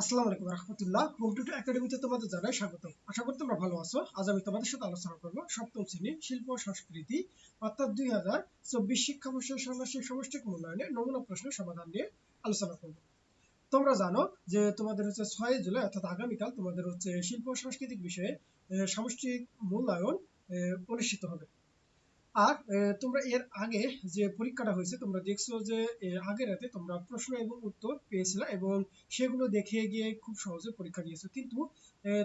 আসসালামু আলাইকুম রহমতুল্লাহ। একাডেমিতে তোমাদের জানাই স্বাগত আশা করি তোমরা ভালো আছো। আজ আমি তোমাদের সাথে আলোচনা করব সপ্তম শ্রেণি শিল্প সংস্কৃতি, অর্থাৎ দুই হাজার চব্বিশ সমষ্টিক মূল্যায়নে নমুনা প্রশ্নের সমাধান নিয়ে আলোচনা করব। তোমরা জানো যে তোমাদের হচ্ছে ছয় জুলাই, অর্থাৎ আগামীকাল তোমাদের হচ্ছে শিল্প সাংস্কৃতিক বিষয়ে সামষ্টিক মূল্যায়ন অনুষ্ঠিত হবে। আর তোমরা এর আগে যে পরীক্ষাটা হয়েছে, তোমরা দেখছ যে আগের রাতে তোমরা প্রশ্ন এবং উত্তর পেয়েছিলে এবং সেগুলো দেখে গিয়ে খুব সহজে পরীক্ষা দিয়েছ। কিন্তু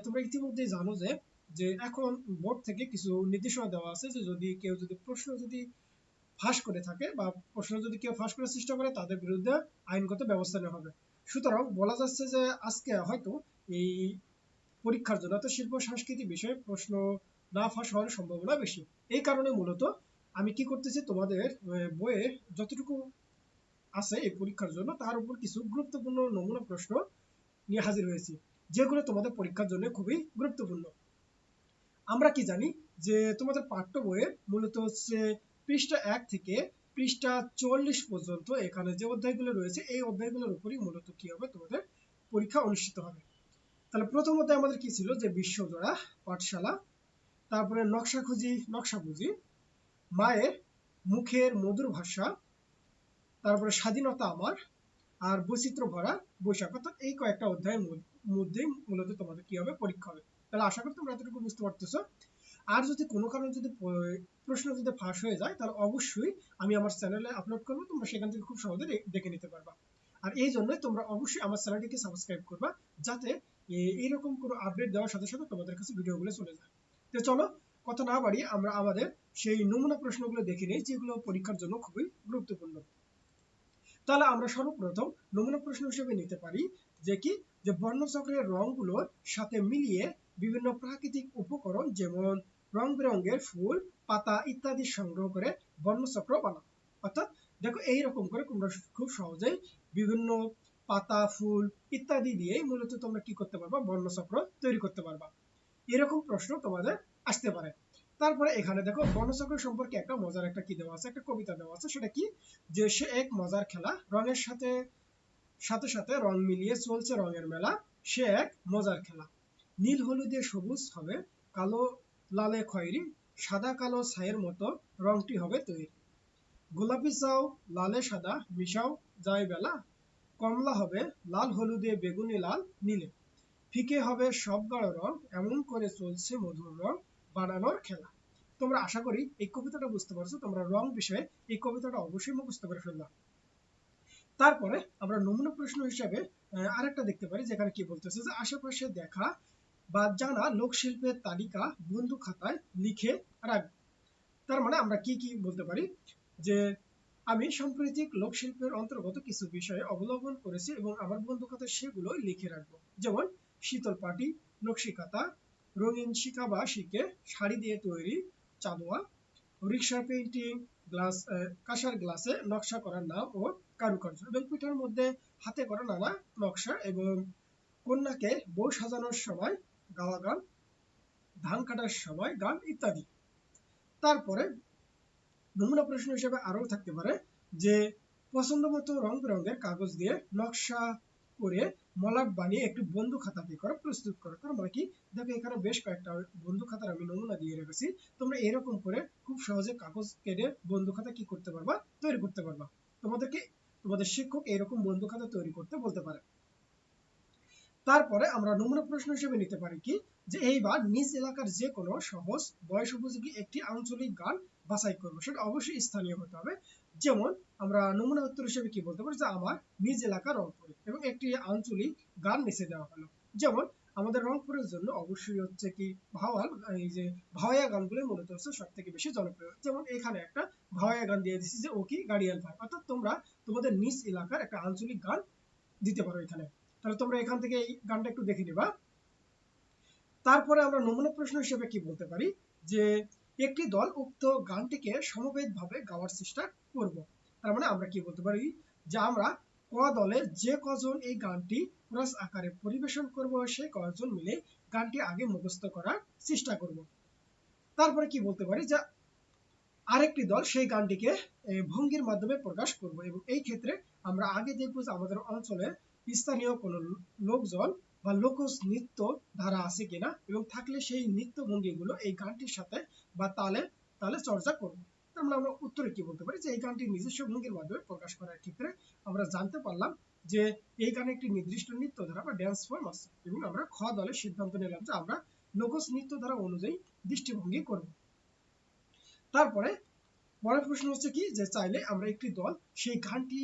তোমরা ইতিমধ্যে জানো যে যে এখন বোর্ড থেকে কিছু নির্দেশনা দেওয়া আছে যে যদি কেউ যদি প্রশ্ন যদি ফাঁস করে থাকে বা প্রশ্ন যদি কেউ ফাঁস করার চেষ্টা করে, তাদের বিরুদ্ধে আইনগত ব্যবস্থা নেওয়া হবে। সুতরাং বলা যাচ্ছে যে আজকে হয়তো এই পরীক্ষার জন্য তো শিল্প সাংস্কৃতিক বিষয়ে প্রশ্ন না ফাঁস হওয়ার সম্ভাবনা বেশি। এই কারণে মূলত আমি কি করতেছি, তোমাদের বইয়ে যতটুকু আছে এই পরীক্ষার জন্য, তার উপর কিছু গুরুত্বপূর্ণ নমুনা প্রশ্ন নিয়ে হাজির হয়েছি, যেগুলো তোমাদের পরীক্ষার জন্য খুবই গুরুত্বপূর্ণ। আমরা কি জানি যে তোমাদের পাঠ্য বইয়ের মূলত হচ্ছে পৃষ্ঠা এক থেকে পৃষ্ঠা চল্লিশ পর্যন্ত এখানে যে অধ্যায়গুলো রয়েছে, এই অধ্যায়গুলোর উপরই মূলত কি হবে, তোমাদের পরীক্ষা অনুষ্ঠিত হবে। তাহলে প্রথমত আমাদের কি ছিল? যে বিশ্বজোড়া পাঠশালা তারপরে নকশা খুঁজি নকশা খুঁজি মায়ের মুখের মধুর ভাষা, তারপরে স্বাধীনতা আমার, আর বৈচিত্র্য ভরা বৈশাখ। অর্থাৎ এই কয়েকটা অধ্যায়ের মধ্য- মূলত তোমাদের কি হবে? পরীক্ষা হবে। তাহলে আশা করি তোমরা এতটুকু বুঝতে পারতেছো। আর যদি কোনো কারণে যদি প্রশ্ন যদি ফাঁস হয়ে যায়, তাহলে অবশ্যই আমি আমার চ্যানেলে আপলোড করব। তোমরা সেখান থেকে খুব সহজে দেখে নিতে পারবা। আর এই জন্য তোমরা অবশ্যই আমার চ্যানেলটিকে সাবস্ক্রাইব করবা, যাতে এইরকম কোনো আপডেট দেওয়ার সাথে সাথে তোমাদের কাছে ভিডিওগুলো চলে যায়। তো চলো, কথা না বাড়িয়ে আমরা আমাদের সেই নমুনা প্রশ্নগুলো দেখে নিই, যেগুলো পরীক্ষার জন্য খুবই গুরুত্বপূর্ণ। তাহলে আমরা সর্বপ্রথম নমুনা প্রশ্ন হিসেবে নিতে পারি যে কি? যে বর্ণচক্রের রংগুলোর সাথে মিলিয়ে বিভিন্ন প্রাকৃতিক উপকরণ যেমন রং বেরঙের ফুল, পাতা ইত্যাদি সংগ্রহ করে বর্ণচক্র বানাও অর্থাৎ দেখো এইরকম করে তোমরা খুব সহজেই বিভিন্ন পাতা, ফুল ইত্যাদি দিয়ে মূলত তোমরা কি করতে পারবা? বর্ণচক্র তৈরি করতে পারবা। এরকম প্রশ্ন তোমাদের আসতে পারে। তারপরে এখানে দেখো, বর্ণচক্র সম্পর্কে একটা মজার একটা কি দেওয়া আছে, একটা কবিতা দেওয়া আছে, সেটা কি? যে সে এক মজার খেলা, রঙের সাথে সাথে সাথে রং মিলিয়ে চলছে রঙের মেলা, সে এক মজার খেলা। নীল হলুদে সবুজ হবে, কালো লালে খয়েরি, সাদা কালো ছাইয়ের মতো রংটি হবে তৈরি। গোলাপি চাও, লালে সাদা, মিশাও, যায় বেলা। কমলা হবে, লাল হলুদে বেগুনি লাল, নীলে। ফিকে হবে সব গাঢ় রং এমন করে চলছে মধুর রং বানানোর খেলা। তোমরা আশা করি এই কবিতাটা বুঝতে পারছ, তোমরা রং বিষয়ে এই কবিতাটা অবশ্যই মুখস্থ করে ফেলবা। তারপরে আমরা নমুনা প্রশ্ন হিসাবে আরেকটা দেখতে পারি, যেখানে কি বলতেছে যে, আশেপাশে দেখা বা জানা লোকশিল্পের তালিকা বন্ধু খাতায় লিখে রাখবে। তার মানে আমরা কি কি বলতে পারি? যে, আমি সাম্প্রতিক লোকশিল্পের অন্তর্গত কিছু বিষয়ে অবলম্বন করেছি এবং আমার বন্ধু খাতায় সেগুলো লিখে রাখব। যেমন শীতল পাটি, নকশি কাতা রঙিন শিখা বা শিকে শাড়ি দিয়ে তৈরি চাদোয়া রিক্সা পেইন্টিং গ্লাস কাঁসার গ্লাসে নকশা করার নাম ও কারুকার্য। এবং পিঠার মধ্যে হাতে করা নানা নকশা এবং কন্যাকে বউ সাজানোর সময় গাওয়া গান, ধান কাটার সময় গান ইত্যাদি। তারপরে নমুনা প্রশ্ন হিসেবে আরও থাকতে পারে যে পছন্দ মতো রং বেরঙের কাগজ দিয়ে নকশা করে মলাট বানিয়ে একটি বন্ধু খাতা কি করে, প্রস্তুত করো। তার মানে কি, দেখো এখানে বেশ কয়েকটা বন্ধু খাতার আমি নমুনা দিয়ে রেখেছি। তোমরা এরকম করে খুব সহজে কাগজ কেটে বন্ধু খাতা কি করতে পারবা? তৈরি করতে পারবা। তোমাদেরকে, তোমাদের শিক্ষক এরকম বন্ধু খাতা তৈরি করতে বলতে পারে। তারপরে আমরা নমুনা প্রশ্ন হিসেবে নিতে পারি কি, যে এইবার নিজ এলাকার যে কোনো সহজ, বয়স উপযোগী একটি আঞ্চলিক গান বাছাই করব। সেটা অবশ্যই স্থানীয় হতে হবে। যেমন আমরা নমুনা উত্তর হিসেবে কি বলতে পারি? যে আমার নিজ এলাকা রংপুরে এবং একটি আঞ্চলিক গান নিচে দেওয়া হলো। যেমন আমাদের রংপুরের জন্য অবশ্যই হচ্ছে কি ভাওয়াল, এই যে ভাওয়াইয়া গানগুলো মূলত হচ্ছে সব থেকে বেশি জনপ্রিয়। যেমন এখানে একটা ভাওয়াইয়া গান দিয়ে দিচ্ছি যে ও কি গাড়িয়াল ভাই। অর্থাৎ তোমরা তোমাদের নিজ এলাকার একটা আঞ্চলিক গান দিতে পারো এখানে। তাহলে তোমরা এখান থেকে এই গানটা একটু দেখে নিবা। তারপরে আমরা নমুনা প্রশ্ন হিসেবে কি বলতে পারি? যে একটি দল উক্ত গানটিকে সমবেতভাবে গাওয়ার চেষ্টা করব। তার মানে আমরা কি বলতে পারি? যে আমরা ক দলের যে কজন এই গানটি ক্রস আকারে পরিবেশন করব সেই কজন মিলে গানটি আগে মুখস্থ করার চেষ্টা করব। তারপরে কি বলতে পারি? যে আরেকটি দল সেই গানটিকে ভঙ্গির মাধ্যমে প্রকাশ করব এবং এই ক্ষেত্রে আমরা আগে দেখব যে আমাদের অঞ্চলে স্থানীয় কোনো লোকজন বা লোকজ নৃত্য ধারা আছে কিনা এবং থাকলে সেই নৃত্য ভঙ্গিগুলো এই গানটির সাথে বা তালে তালে চর্চা করব। আমরা আমরা উত্তরে কি বলতে পারি? যে এই গানটি নিজস্ব ভঙ্গির মাধ্যমে প্রকাশ করার ক্ষেত্রে আমরা জানতে পারলাম যে এই গানে একটি নির্দিষ্ট নৃত্য ধারা বা ড্যান্স ফর্ম আছে এবং আমরা খ দলের সিদ্ধান্ত নিলাম যে আমরা লোকজ নৃত্য ধারা অনুযায়ী দৃষ্টিভঙ্গি করব। তারপরে পরের প্রশ্ন হচ্ছে কি? যে চাইলে আমরা একটি দল সেই গানটি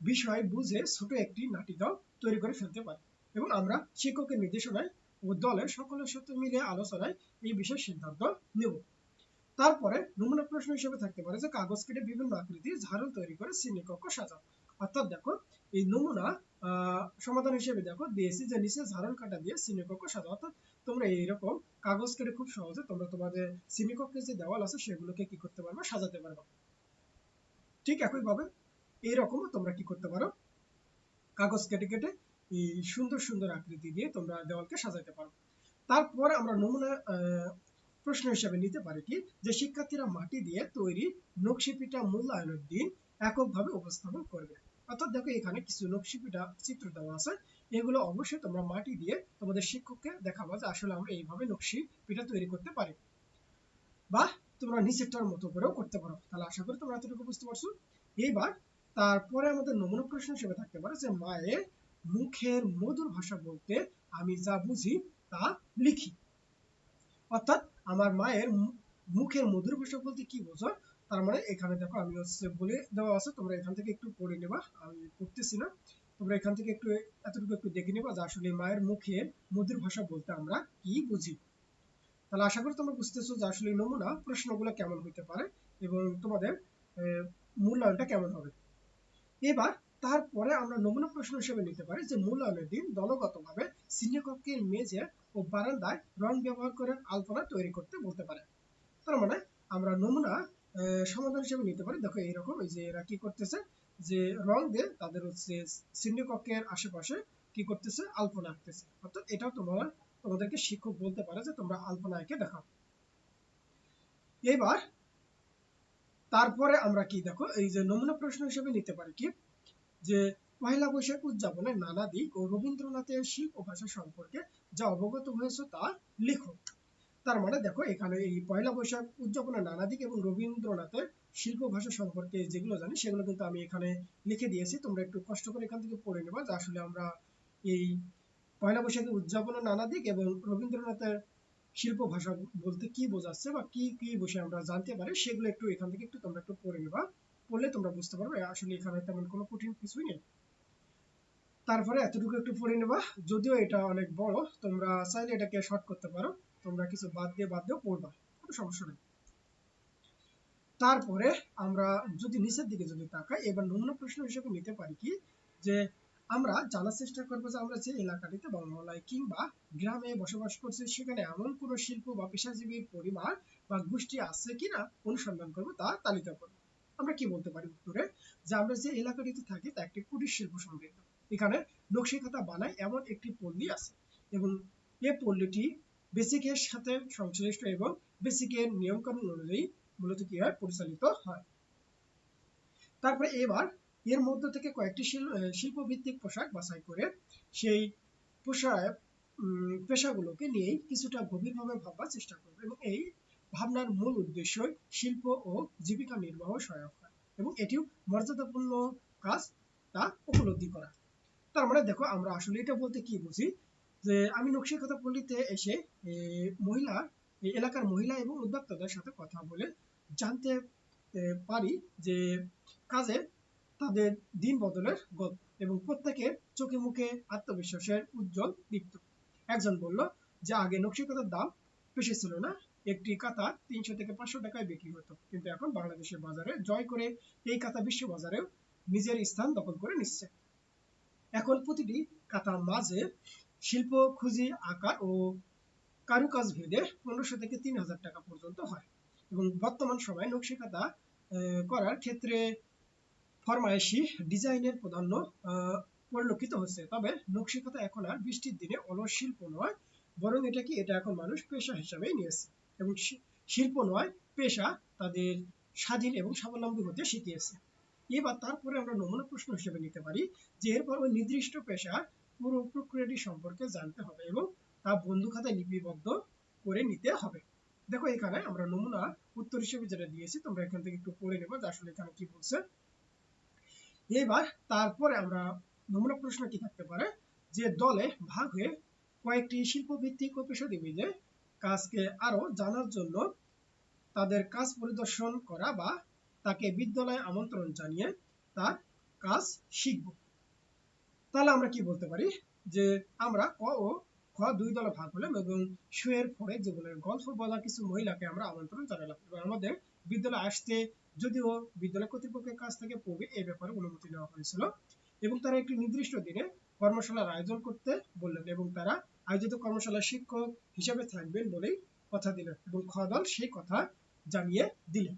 বিষয় বুঝে ছোট একটি নাটি দল তৈরি করে ফেলতে পারি। এবং আমরা শিক্ষকের নির্দেশনায় ও দলের সকলের সাথে মিলে আলোচনায় এই বিষয়ে সিদ্ধান্ত নেব। তারপরে নমুনা প্রশ্ন হিসেবে থাকতে পারে যে কাগজ কেটে বিভিন্ন আকৃতির ঝাড়ু তৈরি করে শ্রেণীকক্ষ সাজাও। অর্থাৎ দেখো, এই নমুনা সমাধান হিসেবে দেখো, দিয়েছি যে নিচে ঝাড়ন কাটা দিয়ে শ্রেণীকক্ষ সাজাও। অর্থাৎ তোমরা এইরকম কাগজ কেটে খুব সহজে তোমরা তোমাদের শ্রেণীকক্ষে যে দেওয়াল আছে সেগুলোকে কি করতে পারবে, সাজাতে পারবে। ঠিক একইভাবে এইরকমও তোমরা কি করতে পারো? কাগজ কেটে কেটে সুন্দর সুন্দর আকৃতি দিয়ে তোমরা দেওয়ালকে সাজাতে পারো। তারপর আমরা নমুনা প্রশ্ন হিসেবে নিতে পারি কি, যে শিক্ষার্থীরা মাটি দিয়ে তৈরি নকশিপিটা মূল্যায়নের দিন এককভাবে উপস্থাপন করবে। অর্থাৎ দেখো এখানে কিছু নকশিপিটা চিত্র দেওয়া আছে। এগুলো অবশ্যই তোমরা মাটি দিয়ে তোমাদের শিক্ষককে দেখাবো যে আসলে আমরা এইভাবে নকশি পিঠা তৈরি করতে পারি। বা তোমরা নিচেরটার মতো করেও করতে পারো। তাহলে আশা করি তোমরা এতটুকু বুঝতে পারছ। এইবার তারপরে আমাদের নমুনা প্রশ্ন হিসেবে থাকতে পারে যে মায়ের মুখের মধুর ভাষা বলতে আমি যা বুঝি তা লিখি। অর্থাৎ আমার মায়ের মুখের মধুর ভাষা বলতে কি বোঝো? তার মানে এখানে দেখো আমি হচ্ছে বলে দেওয়া আছে, তোমরা এখান থেকে একটু পড়ে নেবা, আমি পড়তেছি না। তোমরা এখান থেকে একটু, এতটুকু একটু দেখে নেবা যে আসলে মায়ের মুখের মধুর ভাষা বলতে আমরা কি বুঝি। তাহলে আশা করি তোমরা বুঝতেছো যে আসলে নমুনা প্রশ্নগুলো কেমন হইতে পারে এবং তোমাদের মূল্যায়নটা কেমন হবে। এবার তারপরে আমরা নমুনা প্রশ্ন হিসেবে নিতে পারি যে মূল্যায়নের দিন দলগতভাবে শ্রেণীকক্ষের মেঝে ও বারান্দায় রং ব্যবহার করে আলপনা তৈরি করতে বলতে পারে। তার মানে আমরা নমুনা সমাধান হিসেবে নিতে পারি। দেখো এইরকম, এই যে এরা কি করতেছে, যে রং দিয়ে তাদের হচ্ছে শ্রেণীকক্ষের আশেপাশে কি করতেছে, আলপনা আঁকতেছে। অর্থাৎ এটাও তোমার, তোমাদেরকে শিক্ষক বলতে পারে যে তোমরা আলপনা এঁকে দেখাও। এবার তারপরে আমরা কি দেখো, এই যে নমুনা প্রশ্ন হিসেবে নিতে পারি কি যে পয়লা বৈশাখ উদযাপনের নানা দিক ও রবীন্দ্রনাথের শিল্প ভাষা সম্পর্কে যা অবগত হয়েছে তা লিখো তার মানে দেখো, এখানে এই পয়লা বৈশাখ উদযাপনের নানা দিক এবং রবীন্দ্রনাথের শিল্প ভাষা সম্পর্কে যেগুলো জানি, সেগুলো কিন্তু আমি এখানে লিখে দিয়েছি। তোমরা একটু কষ্ট করে এখান থেকে পড়ে নেবা যে আসলে আমরা এই পয়লা বৈশাখের উদযাপনের নানা দিক এবং রবীন্দ্রনাথের শিল্প ভাষা বলতে কি বোঝাচ্ছে বা কি কি বিষয়ে আমরা জানতে পারি, সেগুলো একটু এখান থেকে একটু তোমরা একটু পড়ে নেবা। পড়লে তোমরা বুঝতে পারবে, আসলে এখানে তেমন কোনো কঠিন কিছুই নেই। তারপরে এতটুকু একটু পড়ে নেবা, যদিও এটা অনেক বড়, তোমরা চাইলে এটাকে শর্ট করতে পারো, তোমরা কিছু বাদ দিয়ে বাদ দিয়েও পড়বা, কোনো সমস্যা নেই। তারপরে আমরা যদি নিচের দিকে যদি তাকাই, এবার নমুনা প্রশ্ন হিসেবে নিতে পারি কি, যে আমরা জানার চেষ্টা করব যে আমরা যে এলাকাটিতে বা মহলায় কিংবা গ্রামে বসবাস করছি, সেখানে এমন কোনো শিল্প বা পেশাজীবীর পরিবার বা গোষ্ঠী আছে কিনা, অনুসন্ধান করব, তা তালিকা করব। আমরা কি বলতে পারি উত্তরে? যে আমরা যে এলাকাটিতে থাকি, তা একটি কুটির শিল্প সমৃদ্ধ এখানে নকশি খাতা বানায় এমন একটি পল্লী আছে এবং এ পল্লীটি বেসিকের সাথে সংশ্লিষ্ট এবং বেসিকের নিয়মকানুন অনুযায়ী মূলত কি হয়? পরিচালিত হয়। তারপরে এবার এর মধ্য থেকে কয়েকটি শিল্প ভিত্তিক পোশাক বাছাই করে সেই পোশাক পেশাগুলোকে নিয়েই কিছুটা গভীরভাবে ভাববার চেষ্টা করবে এবং এই ভাবনার মূল উদ্দেশ্য শিল্প ও জীবিকা নির্বাহ সহায়ক হয় এবং এটিও মর্যাদাপূর্ণ কাজ তা উপলব্ধি করা। তার মানে দেখো, আমরা আসলে এটা বলতে কি বুঝি? যে আমি নকশিকাতা পল্লীতে এসে মহিলা এলাকার মহিলা এবং উদ্যোক্তাদের সাথে কথা বলে জানতে পারি যে কাজে তাদের দিন বদলের গল্প এবং প্রত্যেকের চোখে মুখে আত্মবিশ্বাসের উজ্জ্বল দীপ্ত। একজন বলল যে, আগে নকশিকাতার দাম বেশি ছিল না একটি কাতা তিনশো থেকে পাঁচশো টাকায় বিক্রি হতো। কিন্তু এখন বাংলাদেশের বাজারে জয় করে এই কাতা বিশ্ব বাজারেও নিজের স্থান দখল করে নিচ্ছে। এখন প্রতিটি কাতার মাঝে শিল্প, খুঁজি, আকার ও কারুকাজ ভেদে পনেরোশো থেকে তিন হাজার টাকা পর্যন্ত হয় এবং বর্তমান সময়ে নকশি কাতা করার ক্ষেত্রে ফরমায়েশি ডিজাইনের প্রাধান্য পরিলক্ষিত হচ্ছে। তবে নকশি কাতা এখন আর বৃষ্টির দিনে অলস শিল্প নয়, বরং এটা কি, এটা এখন মানুষ পেশা হিসাবেই নিয়েছে। এবং শিল্প নয়, পেশা তাদের স্বাধীন এবং স্বাবলম্বী হতে শিখিয়েছে। এবার তারপরে আমরা নমুনা প্রশ্ন হিসেবে নিতে পারি যে এরপর ওই নির্দিষ্ট পেশার পুরো প্রক্রিয়াটি সম্পর্কে জানতে হবে এবং তা বন্ধু খাতায় লিপিবদ্ধ করে নিতে হবে। দেখো এখানে আমরা নমুনা উত্তর হিসেবে যেটা দিয়েছি, তোমরা এখান থেকে একটু পড়ে নেব যে আসলে এখানে কি বলছে। এবার তারপরে আমরা নমুনা প্রশ্ন কি থাকতে পারে? যে দলে ভাগ হয়ে কয়েকটি শিল্প ভিত্তিক ও পেশাজীবী যে কাজকে আরও জানার জন্য তাদের কাজ পরিদর্শন করা বা তাকে বিদ্যালয়ে আমন্ত্রণ জানিয়ে তার কাজ শিখব। তাহলে আমরা কি বলতে পারি? যে আমরা ক ও খ দুই দলে ভাগ হলাম এবং শুয়ের পরে জীবনের গল্প বলা কিছু মহিলাকে আমরা আমন্ত্রণ জানালাম। এবং আমাদের বিদ্যালয়ে আসতে যদিও বিদ্যালয় কর্তৃপক্ষের কাছ থেকে পূর্বে এই ব্যাপারে অনুমতি নেওয়া হয়েছিল এবং তারা একটি নির্দিষ্ট দিনে কর্মশালার আয়োজন করতে বললেন এবং তারা আয়োজিত কর্মশালার শিক্ষক হিসেবে থাকবেন বলেই কথা দিলেন এবং খ দল সেই কথা জানিয়ে দিলেন।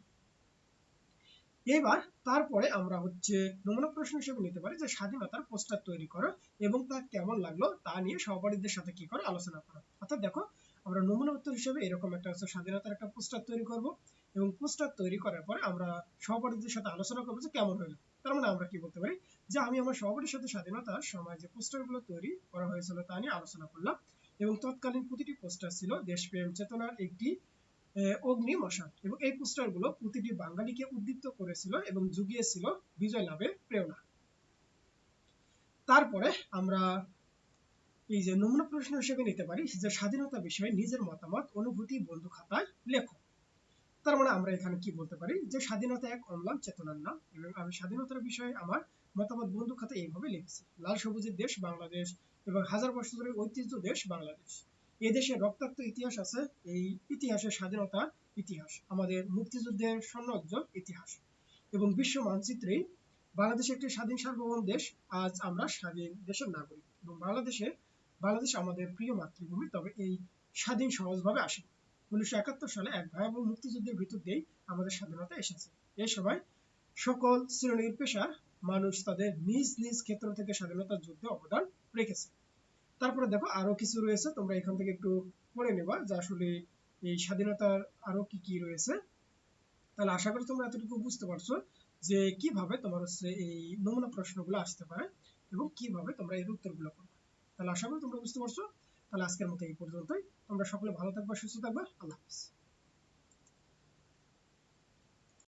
এবার তারপরে আমরা হচ্ছে নমুনা প্রশ্ন হিসেবে নিতে পারি যে স্বাধীনতার পোস্টার তৈরি করো এবং তা কেমন লাগল তা নিয়ে সহপাঠীদের সাথে কি করো আলোচনা করো। অর্থাৎ দেখো, আমরা নমুনা উত্তর হিসেবে এরকম একটা হচ্ছে স্বাধীনতার একটা পোস্টার তৈরি করব এবং পোস্টার তৈরি করার পরে আমরা সহপাঠীদের সাথে আলোচনা করব যে কেমন হলো তার মানে আমরা কি বলতে পারি? যে আমি আমার সহপাঠীর সাথে স্বাধীনতার সময় যে পোস্টারগুলো তৈরি করা হয়েছিল তা নিয়ে আলোচনা করলাম এবং তৎকালীন প্রতিটি পোস্টার ছিল দেশপ্রেম চেতনার একটি অগ্নি মশাল এবং এই পোস্টারগুলো প্রতিটি বাঙালিকে উদ্দীপ্ত করেছিল এবং জুগিয়েছিল বিজয় লাভের প্রেরণা। তারপরে আমরা এই যে নমুনা প্রশ্ন হিসেবে নিতে পারি যে স্বাধীনতা বিষয়ে নিজের মতামত, অনুভূতি, বন্ধু খাতায় লেখো। তার মানে আমরা এখানে কি বলতে পারি? যে স্বাধীনতা এক অম্লান চেতনার নাম এবং আমি স্বাধীনতার বিষয়ে আমার মতামত বন্ধু খাতায় এইভাবে লিখেছি। লাল সবুজের দেশ বাংলাদেশ এবং হাজার বছর ধরে ঐতিহ্য দেশ বাংলাদেশ। এদেশে রক্তাক্ত ইতিহাস আছে, এই ইতিহাসের স্বাধীনতার ইতিহাস, আমাদের মুক্তিযুদ্ধের স্বর্ণোজ্জ্বল ইতিহাস। এবং বিশ্ব মানচিত্রে বাংলাদেশ একটি স্বাধীন সার্বভৌম দেশ, আজ আমরা স্বাধীন দেশের নাগরিক। এবং বাংলাদেশে, বাংলাদেশ আমাদের প্রিয় মাতৃভূমি, তবে এই স্বাধীন সহজভাবে আসে উনিশশো একাত্তর সালে এক ভয়াবহ মুক্তিযুদ্ধের ভিতর দিয়েই আমাদের স্বাধীনতা এসেছে। এ সময় সকল শ্রেণির পেশার মানুষ তাদের নিজ নিজ ক্ষেত্র থেকে স্বাধীনতার যুদ্ধে অবদান রেখেছে। তারপরে দেখো আরও কিছু রয়েছে, তোমরা এখান থেকে একটু পড়ে নেবা যে আসলে এই স্বাধীনতার আরও কি কি রয়েছে। তাহলে আশা করি তোমরা এতটুকু বুঝতে পারছ যে কীভাবে তোমার হচ্ছে এই নমুনা প্রশ্নগুলো আসতে পারে এবং কীভাবে তোমরা এর উত্তরগুলো করবে। তাহলে আশা করি তোমরা বুঝতে পারছ। তাহলে আজকের মতো এই পর্যন্তই। তোমরা সকলে ভালো থাকবে, সুস্থ থাকবে। আল্লাহ হাফিজ।